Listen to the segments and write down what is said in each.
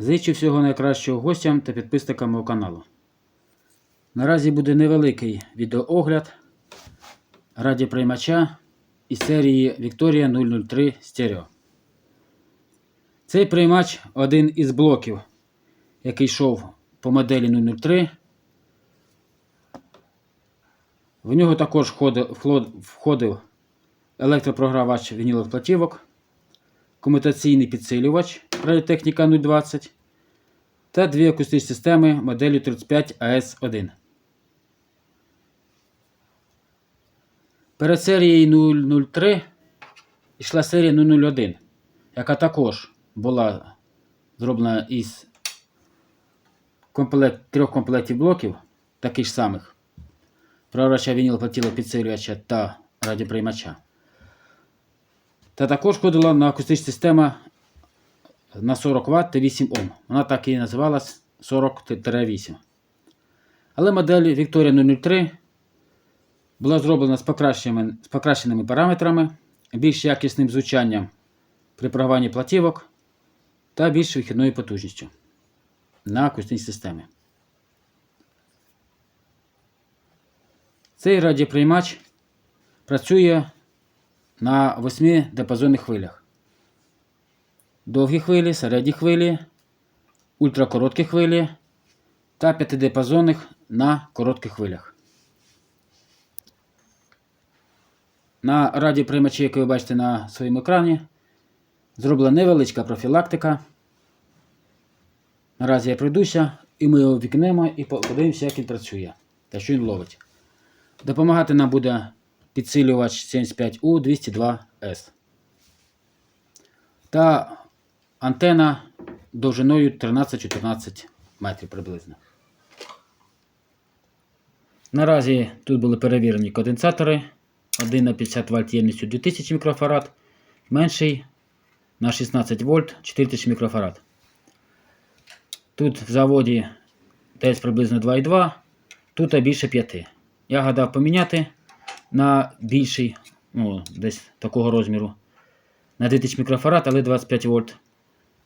Зичу всього найкращого гостям та підписникам мого каналу. Наразі буде невеликий відеоогляд радіоприймача із серії Victoria 003 Stereo. Цей приймач один із блоків, який йшов по моделі 003. В нього також входив електропрогравач вінілових платівок, комутаційний підсилювач Радіотехніка 020 та дві акустичні системи моделі 35 AS1. Перед серією 003 йшла серія 001, яка також була зроблена із комплект, трьох комплектів блоків, таких самих програвача вініл платіло підсилювача та радіоприймача. Та також входила на акустична система на 40 Вт та 8 Ом. Вона так і називалась 40-8. Але модель Victoria 003 була зроблена з покращеними, з покращеними параметрами, більш якісним звучанням при програванні платівок та більш вихідною потужністю на акустичній системі. Цей радіоприймач працює на 8 диапазонних хвилях. Довгі хвилі, середні хвилі, ультракороткі хвилі та п'ятидиапазонних на коротких хвилях. На радіоприймачі, який ви бачите на своєму екрані, зроблена невеличка профілактика. Наразі я пройдуся, і ми його вікнемо і подивимося, як він працює та що він ловить. Допомагати нам буде підсилювач 75U202S. Та антена довжиною 13-14 метрів приблизно. Наразі тут були перевірені конденсатори. Один на 50 Вт ємністю 2000 мікрофарад, менший на 16 вольт 4000 мікрофарад. Тут в заводі десь приблизно 2,2, тут більше 5. Я гадав поміняти на більший, ну, десь такого розміру, на 2000 мікрофарад, але 25 вольт.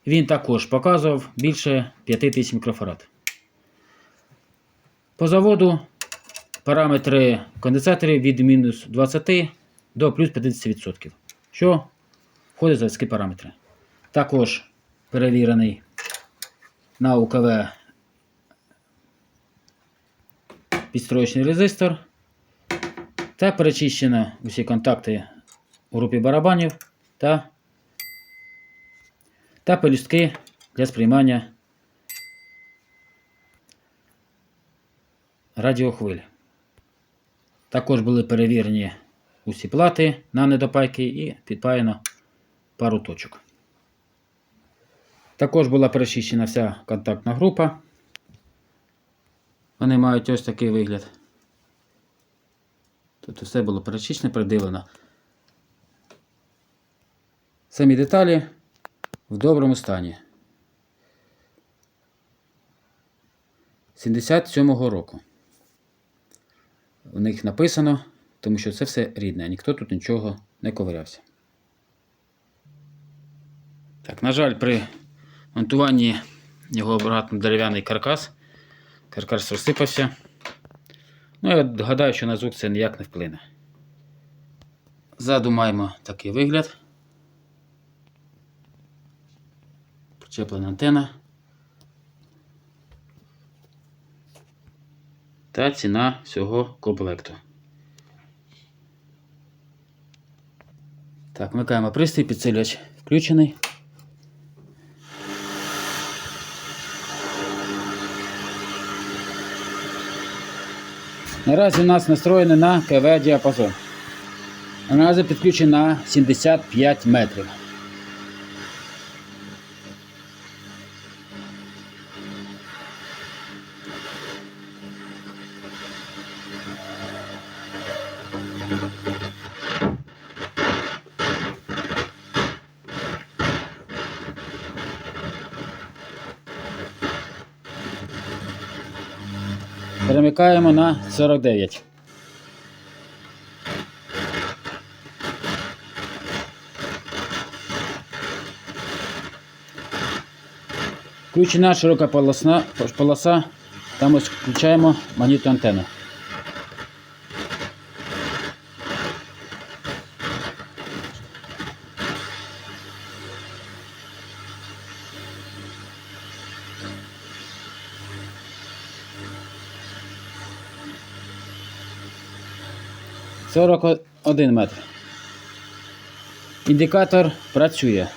Він також показував більше 5000 мікрофарад. По заводу параметри конденсаторів від мінус 20 до плюс 50%, що входить в заводські параметри. Також перевірений на УКВ підстроєчний резистор та перечищено усі контакти у групі барабанів та, та пелюстки для сприймання радіохвиль. Також були перевірені усі плати на недопайки і підпаяно пару точок. Також була перечищена вся контактна група. Вони мають ось такий вигляд. Тут все було перечищено, приділено. Самі деталі в доброму стані. 77-го року. У них написано, тому що це все рідне, ніхто тут нічого не ковирявся. Так, на жаль, при монтуванні його обратно дерев'яний каркас. Каркас розсипався. Ну, я гадаю, що на звук це ніяк не вплине. Ззаду маємо такий вигляд. Причеплена антена. Та ціна всього комплекту. Так, вмикаємо пристрій, підсилювач включений. Наразі у нас настроєний на КВ діапазон. Наразі підключений на 75 метрів. Перемикаємо на 49. Включена широка полосна, полоса. Там ось включаємо магнітну антенну. Сорок один метр. Індикатор працює.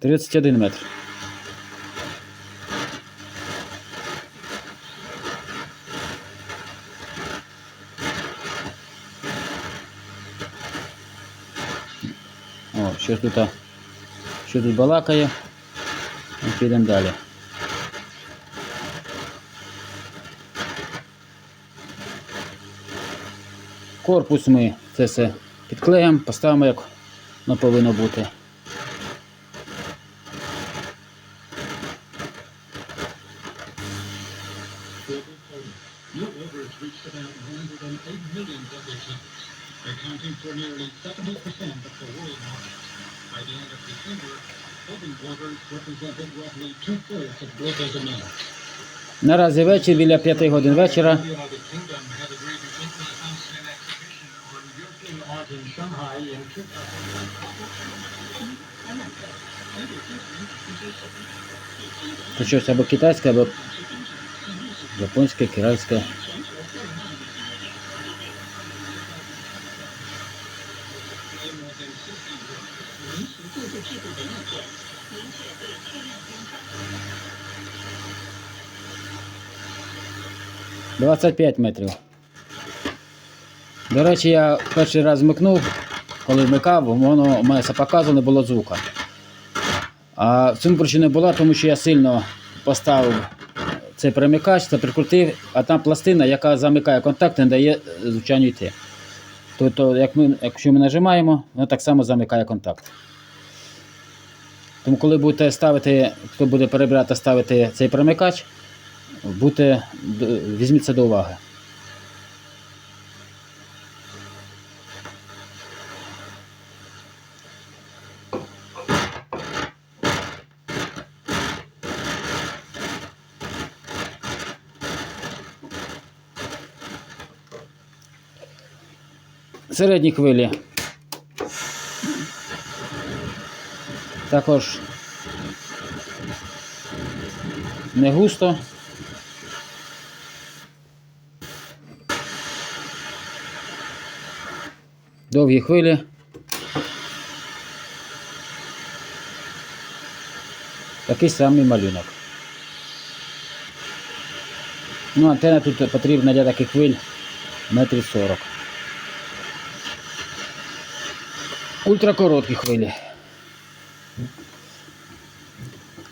Тридцять один метр. О, що тут, що тут балакає. І підемо далі. Корпус ми це все підклеїмо, поставимо як воно повинно бути. By the end of December, holding orders represented roughly two-thirds of global demand. Наразі вечір біля 5 годин вечора. The United Kingdom had agreed to influence an exhibition on European art in Shanghai in 2000. Це щось або китайське, або японське, китайське. Двадцять п'ять метрів. До речі, я перший раз вмикнув, коли вмикав, воно у мене все не було звука. А в цьому причина була, тому що я сильно поставив цей перемикач, це прикрутив, а там пластина, яка замикає контакт, не дає е, звучанню йти. Тобто, як ми, якщо ми нажимаємо, воно так само замикає контакт. Тому коли будете ставити, хто буде перебирати ставити цей перемикач, будьте, д- візьміть це до уваги. Середні хвилі. Також не густо. Довгі хвилі. Такий самий малюнок. Ну, антенна тут потрібна для таких хвиль метрів 40. Ультракороткі хвилі.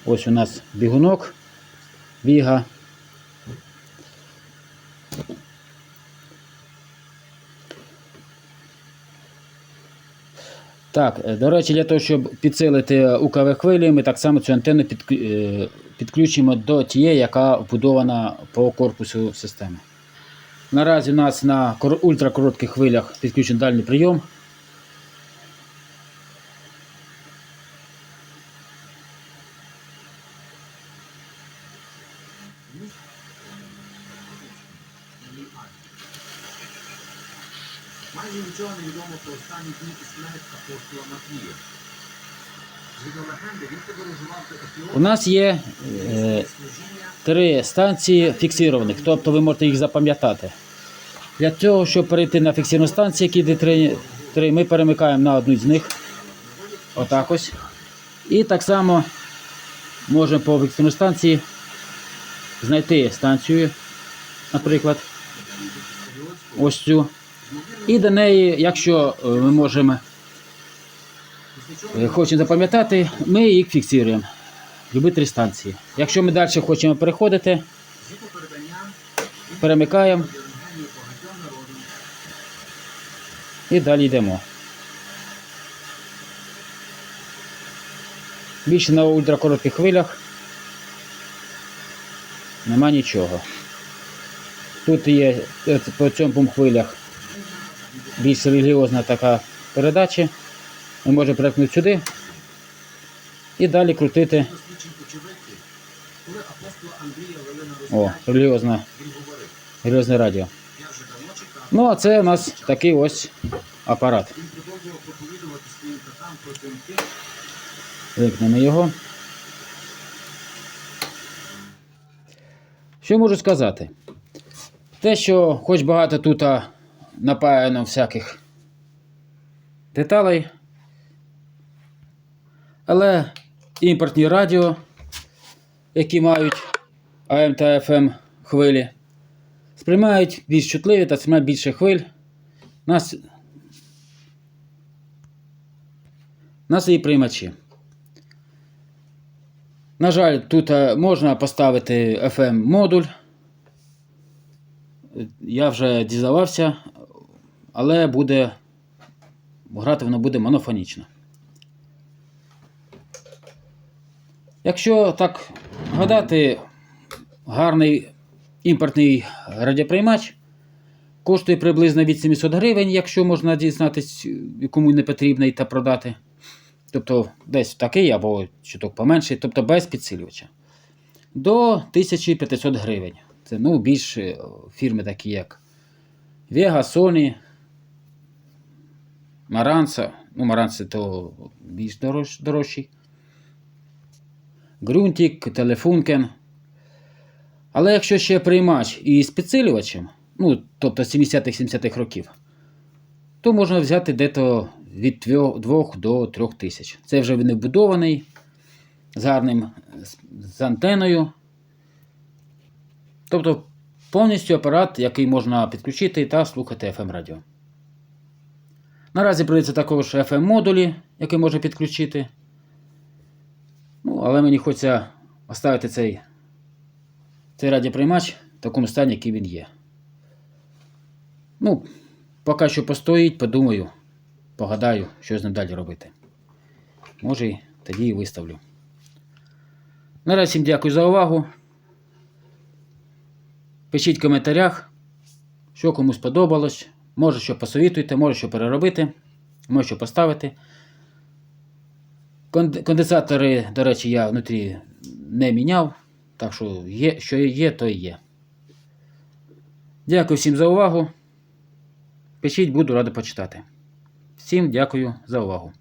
Ось у нас бігунок, віга. Так, е, до речі, для того, щоб підсилити УКВ хвилі, ми так само цю антенну е, підключимо до тієї, яка вбудована по корпусу системи. Наразі у нас на ультракоротких хвилях підключений дальній прийом. Майже нічого не відомо про останні дні і апостола Матвія. У нас є е, три станції фіксованих, тобто ви можете їх запам'ятати. Для того, щоб перейти на фіксовану станцію, які йде три, три, ми перемикаємо на одну з них. Отак ось. І так само можемо по фіксованій станції знайти станцію, наприклад, ось цю. І до неї, якщо е, ми можемо е, хочемо запам'ятати, ми їх фіксуємо. Любі три станції. Якщо ми далі хочемо переходити, перемикаємо і далі йдемо. Більше на ультракоротких хвилях нема нічого. Тут є е, по цьому хвилях більш релігіозна така передача. Ми можемо переткнути сюди і далі крутити. О, говорив, релігіозне радіо. Ну, а це у нас такий ось апарат. Вимкнемо його. Що можу сказати? Те, що хоч багато тут напаяно всяких деталей, але імпортні радіо, які мають АМ та ФМ хвилі, сприймають більш чутливі та сприймають більше хвиль на, с- на свої приймачі. На жаль, тут е, можна поставити FM модуль. Я вже дізнавався, але буде грати воно буде монофонічно. Якщо так гадати, гарний імпортний радіоприймач коштує приблизно від 700 гривень, якщо можна дізнатись, кому не потрібний та продати. Тобто десь такий або чуток поменший, тобто без підсилювача. До 1500 гривень. Це ну, більш е, фірми такі, як Vega, Sony, Marantza. Ну, Marantza то більш дорож, дорожчий. Gruntik, Telefunken. Але якщо ще приймач із підсилювачем, ну, тобто 70-х-70-х років, то можна взяти дето від 2 до 3 тисяч. Це вже він вбудований з гарним з антеною. Тобто повністю апарат, який можна підключити та слухати FM радіо. Наразі продається також FM модулі, які можна підключити. Ну, але мені хочеться оставити цей, цей радіоприймач в такому стані, який він є. Ну, поки що постоїть, подумаю, погадаю, що з ним далі робити. Може, і тоді і виставлю. Наразі всім дякую за увагу. Пишіть в коментарях, що кому сподобалось. Може, що посовітуєте, може, що переробити, може, що поставити. Конденсатори, до речі, я внутрі не міняв. Так що є, що є, то є. Дякую всім за увагу. Пишіть, буду радий почитати. Всім дякую за увагу.